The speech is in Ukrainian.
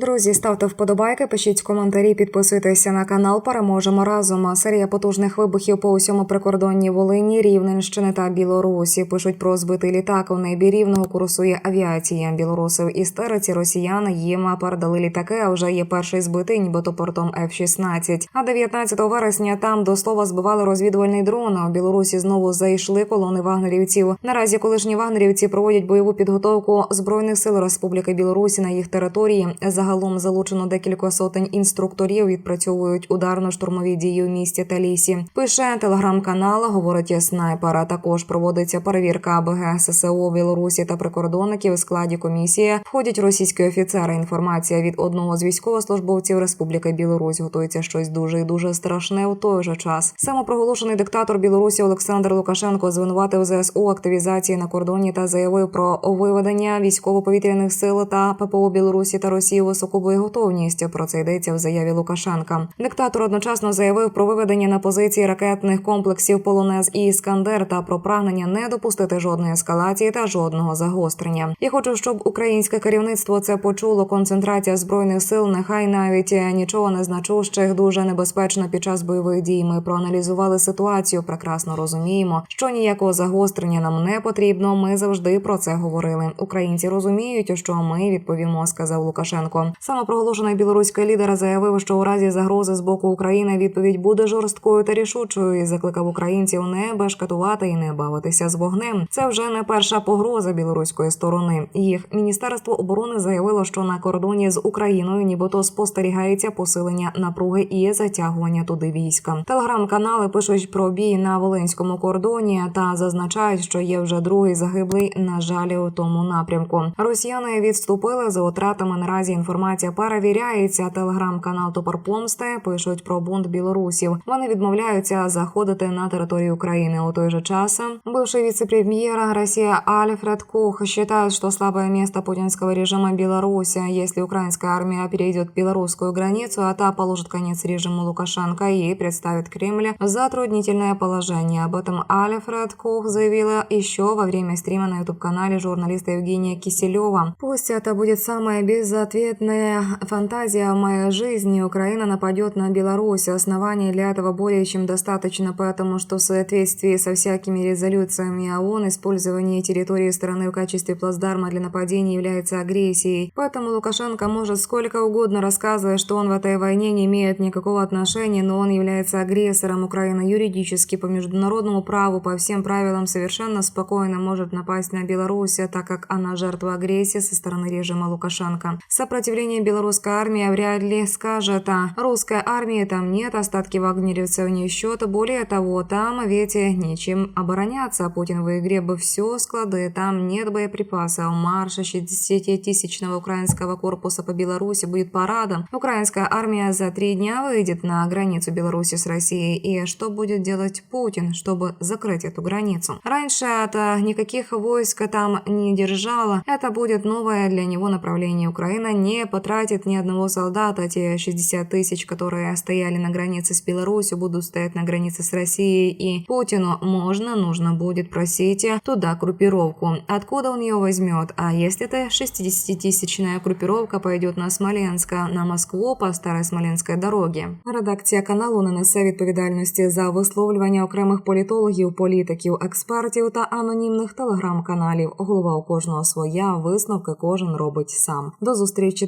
Друзі, ставте вподобайки, пишіть коментарі, підписуйтеся на канал. Переможемо разом. Серія потужних вибухів по усьому прикордонній Волині, Рівненщини та Білорусі. Пишуть про збитий літак. У небі рівного курсує авіація. Білоруси в істериці росіяни їм передали літаки. А вже є перший збитий, нібито портом F-16. А 19 вересня там до слова збивали розвідувальний дрон. А в Білорусі знову зайшли колони вагнерівців. Наразі колишні вагнерівці проводять бойову підготовку збройних сил Республіки Білорусі на їх території. Загалом залучено декілька сотень інструкторів. Відпрацьовують ударно-штурмові дії в місті та лісі. Пише телеграм-канал, говорить снайпер. Також проводиться перевірка АБГ ССО Білорусі та прикордонників. У складі комісії входять російські офіцери. Інформація від одного з військовослужбовців Республіки Білорусь готується щось дуже і дуже страшне у той же час. Самопроголошений диктатор Білорусі Олександр Лукашенко звинуватив ЗСУ активізації на кордоні та заявив про виведення військово-повітряних сил та ППО Білорусі та Росії високу боєготовність. Про це йдеться в заяві Лукашенка. Диктатор одночасно заявив про виведення на позиції ракетних комплексів Полонез і Іскандер та про прагнення не допустити жодної ескалації та жодного загострення. Я хочу, щоб українське керівництво це почуло. Концентрація збройних сил, нехай навіть нічого не значущих, дуже небезпечно під час бойових дій. Ми проаналізували ситуацію. Прекрасно розуміємо, що ніякого загострення нам не потрібно. Ми завжди про це говорили. Українці розуміють, що ми відповімо, сказав Лукашенко. Самопроголошений білоруський лідер заявив, що у разі загрози з боку України відповідь буде жорсткою та рішучою. і Закликав українців не бешкетувати і не бавитися з вогнем. Це вже не перша погроза білоруської сторони. Їх міністерство оборони заявило, що на кордоні з Україною нібито спостерігається посилення напруги і затягування туди війська. Телеграм-канали пишуть про бій на волинському кордоні та зазначають, що є вже другий загиблий. На жаль, у тому напрямку. Росіяни відступили за втратами. Наразі інформація перевіряється. Телеграм-канал Топор Помсти пишуть про бунт білорусів. Вони відмовляються заходити на територію України. У той же час бывший вице-премьер России Альфред Кох считает, что слабое место путинского режима Беларусь. Если украинская армия перейдет белорусскую границу, а та положит конец режиму Лукашенко и представит Кремль в затруднительное положение. Об этом Альфред Кох заявила еще во время стрима на YouTube-канале журналиста Евгения Киселева. Пусть это будет самая безответная фантазия моей жизни. Украина нападет на Беларусь. Оснований для этого более чем достаточно, потому что в соответствии со всякими резолюциями ООН использование территории страны в качестве плацдарма для нападений является агрессией. Поэтому Лукашенко может сколько угодно рассказывать, что он в этой войне не имеет никакого отношения, но он является агрессором. Украина юридически по международному праву, по всем правилам совершенно спокойно может напасть на Беларусь, так как она жертва агрессии со стороны режима Лукашенко. Сопротивление белорусской армии вряд ли скажет, а русской армии там нет, остатки вагнеревцев не в счет. Более того, там ведь нечем обороняться. Путин в игре бы все склады, там нет боеприпасов. Марш 60-тысячного украинского корпуса по Беларуси будет парадом. Украинская армия за три дня выйдет на границу Беларуси с Россией. И что будет делать Путин, чтобы закрыть эту границу? Раньше это никаких войск там не держало. Это будет новое для него направление. Украина не потратит ни одного солдата. Те 60 тысяч, которые стояли на границе с Беларусью, будут стоять на границе с Россией. И Путину можно, нужно будет просить туда группировку. Откуда он ее возьмет? А если эта 60-тысячная группировка пойдет на Смоленск, на Москву по старой Смоленській дорогі? Редакція каналу не несе відповідальності за висловлювання окремих політологів, політиків, експертів та анонімних телеграм-каналів. Голова у кожного своя, висновки кожен робить сам. До зустрічі,